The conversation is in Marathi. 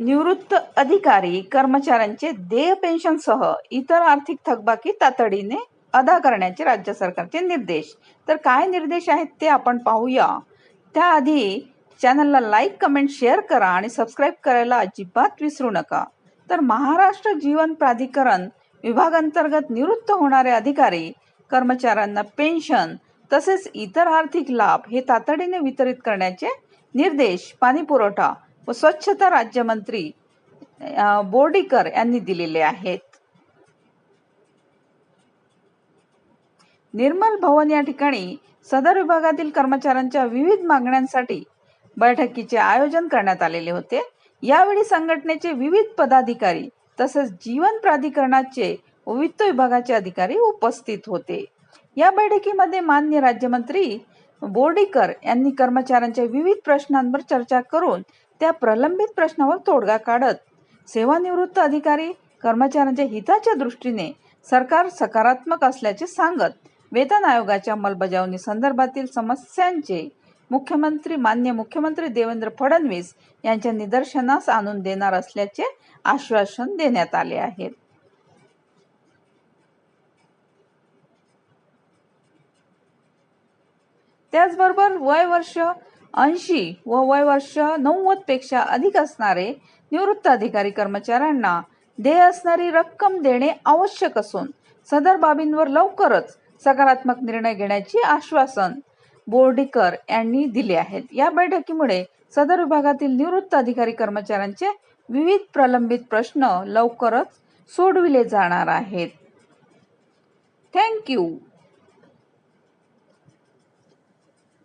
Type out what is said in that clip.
निवृत्त अधिकारी कर्मचाऱ्यांचे देय पेन्शनसह इतर आर्थिक थकबाकी तातडीने अदा करण्याचे राज्य सरकारचे निर्देश. तर काय निर्देश आहेत ते आपण पाहूया. त्याआधी चॅनलला लाईक कमेंट शेअर करा आणि सबस्क्राईब करायला अजिबात विसरू नका. तर महाराष्ट्र जीवन प्राधिकरण विभागांतर्गत निवृत्त होणारे अधिकारी कर्मचाऱ्यांना पेन्शन तसेच इतर आर्थिक लाभ हे तातडीने वितरित करण्याचे निर्देश पाणी पुरवठा व स्वच्छता राज्यमंत्री बोर्डीकर यांनी दिलेले आहेत. निर्मल भवन या ठिकाणी सदर विभागातील कर्मचाऱ्यांच्या विविध मागण्यांसाठी बैठकीचे आयोजन करण्यात आलेले होते. यावेळी संघटनेचे विविध पदाधिकारी तसेच जीवन प्राधिकरणाचे व वित्त विभागाचे अधिकारी उपस्थित होते. या बैठकीमध्ये मान्य राज्यमंत्री बोर्डीकर यांनी कर्मचाऱ्यांच्या विविध प्रश्नांवर चर्चा करून त्या प्रलंबित प्रश्नावर तोडगा काढत सेवानिवृत्त अधिकारी कर्मचाऱ्यांच्या हिताच्या दृष्टीने सरकार सकारात्मक असल्याचे सांगत वेतन आयोगाच्या अंमलबजावणी संदर्भातील समस्यांचे मुख्यमंत्री मान्य मुख्यमंत्री देवेंद्र फडणवीस यांच्या निदर्शनास आणून देणार असल्याचे आश्वासन देण्यात आले आहे. त्याचबरोबर वय वर्ष ऐंशी व वय वर्ष नव्वदपेक्षा अधिक असणारे निवृत्त अधिकारी कर्मचाऱ्यांना देय असणारी रक्कम देणे आवश्यक असून सदर बाबींवर लवकरच सकारात्मक निर्णय घेण्याचे आश्वासन बोर्डीकर यांनी दिले आहेत. या बैठकीमुळे सदर विभागातील निवृत्त अधिकारी कर्मचाऱ्यांचे विविध प्रलंबित प्रश्न लवकरच सोडविले जाणार आहेत. थँक्यू